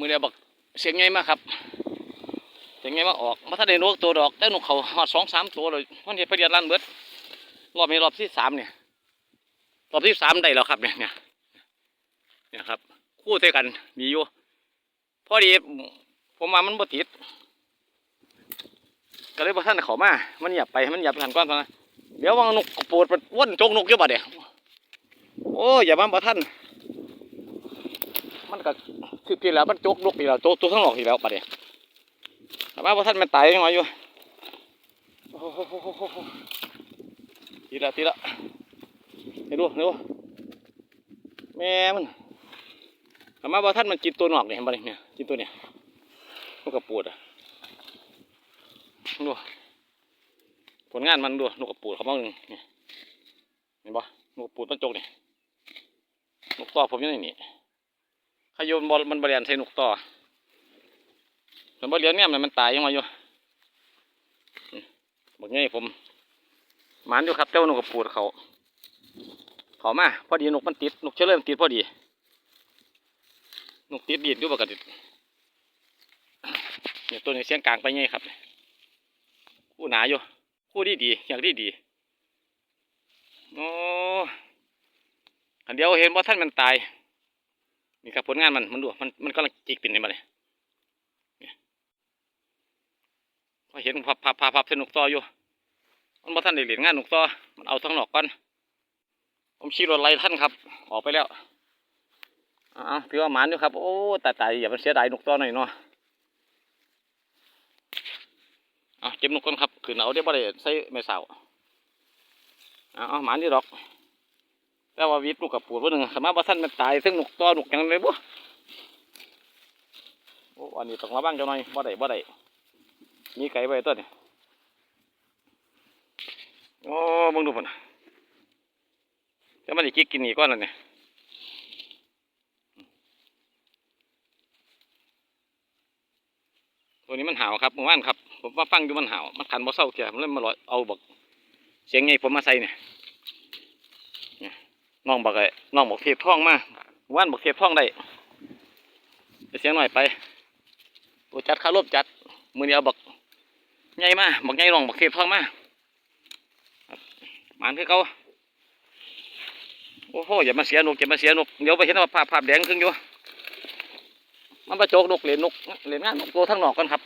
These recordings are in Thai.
มือเดียวบอกเสียงไงมากครับเสียงไงมาออกมาถ้าได้นกตัวดอกได้นกเขาหอดสองสามตัวเลยมันเห็นไปเรียนล้านเบิดรอบนี้รอบที่สามเนี่ยรอบที่สามได้แล้วครับเนี่ยเนี่ยเนี่ยครับ คู่เท่ากันมีอยู่พอดีผมมามันบ่ติดก็เลยบ่ท่านเขามามันหยับไปมันหยับไปหันก้อนตอนนั้นเดี๋ยววางนกปวดมันว่นจกนกเยอะบ่เดี๋ยวโอ้ยอย่ามาบ่ท่าน มันก็คือพี่แล้วมันจกนกอีกแล้วจกตัวข้างนอกอีกแล้วปะเดี๋ยวแต่ว่าพอท่านมันตายยังไงอยู่ทีละทีละให้ดูให้ดูแม่มันแต่ว่าพอท่านมันกินตัวหนอกเนี่ยเห็นปะเนี่ยกินตัวเนี่ยมันก็ปวดอะดูผลงานมันดูนกกระปูดเขาบ้างหนึ่งเนี่ยเห็นปะนกกระปูดมันจกเนี่ยนกต่อผมยังไงนี่ ขยมบอลมันบริเวณใส่นกต่อมันบริเวณเนี่ยมันมันตายยังไงอยู่บอกงี้ผมหมันอยู่ครับเจ้านกกระปูดเขาเขามาพอดีนกมันติดนกเชื้อเริ่มติดพอดีนกติดดีดอยู่ปกติเนี่ยตัวนี้เสียงกลางไปไงครับ คู่หนาอยู่ คู่ดีดีอย่างดีดีโอ้อันเดียวเห็นว่าท่านมันตาย นี่ครับผลงานมันมันดูมันมันกำลังจิกปิ่นในมาเลยเนี่ยพอเห็นพับพับพับพับเส้นนกต่ออยู่มันมาท่านได้เหรียญงานนกต่อมันเอาทั้งหนอกก่อนผมขี่รถไล่ท่านครับออกไปแล้วเอ้าวถือว่าหมานอยู่ครับ โอ้ตายตายอย่ามันเสียดายนกต่อหน่อยเนาะเอาเก็บนกก่อนครับขืนเอาได้บ่ได้ใส่ไม่สาวเอาเอาหมานอยู่ดอก แต่ว่าวิทย์นกกับปูดว่าหนึ่งสามารถว่าท่านมันตายซึ่งหนุกต่อนกยังเลยบ่โอ้อันนี้ต้องระวังเจ้าหน่อยบ่ได้บ่ได้มีไก่ไว้ตัวนี่โอ้มึงดูพุ่นน่ะจะมันได้กิกกินนี่ก้อนนั่นนี่ยตัวนี้มันห่าวครับเมื่อวานครับ ผมว่าฟังอยู่มันห่าวมันขันบ่เศร้าแก่ผมเลยมาลอยเอาบอกเสียงไงผมมาใส่เนี่ย น้องบอกไอ้น้องบอกเทปท่องมาว่านบอกเทปท่องได้เสียงหน่อยไปโอ้จัดคารบจัด มือเนี้เอาบอกใหญ่มาบอกใหญ่น้องบอกเทปท่องมามันคือเขาโอ้โหอย่ามาเสียนกอย่ามาเสียนกเดี๋ยวไปเห็นว่าภาพภาพแดงครึ่งอยู่มันประโจกนกเหรียญนกเหรียญงานนกตัวทั้งหนอกกันครับ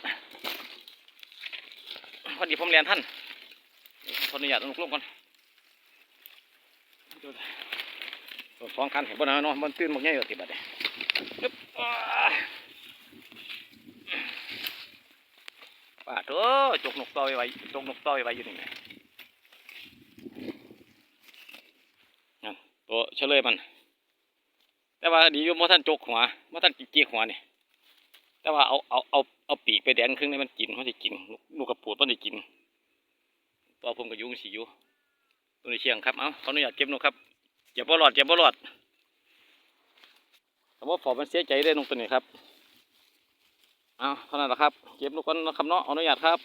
พอดีผมเรียนท่านขออนุญาตนกลงก่อน สองคันเห็นบ่นะเนาะมันตื่นมันง่ายกว่าที่บัดเนี่ยอึ๊บอ้ายป่าเถอะจกนกต่อไว้ไว้จกนกต่อไว้ไว้อยู่นี่แหละนั่นตัวเฉลยมัน แต่ว่าดีอยู่บ่ท่านจกหัวบ่ท่านจีกหัวนี่แต่ว่าเอาเอาเอาเอาปีกไปแดนครึ่งนี่มันกินมันจะกินลูกกระปูดมันจะกินตัวผมก็อยุ่จั่งสีอยู่ตัวนี้เชียงครับ เอาขออนุญาตเก็บนกครับ อย่าบ่รอดอย่าบ่รอดแต่ว่าฝอมันเสียใจได้ลงตัวนี้ครับ เอาเท่านั้นแหละครับ เก็บนกกันนะครับเนาะขออนุญาตครับ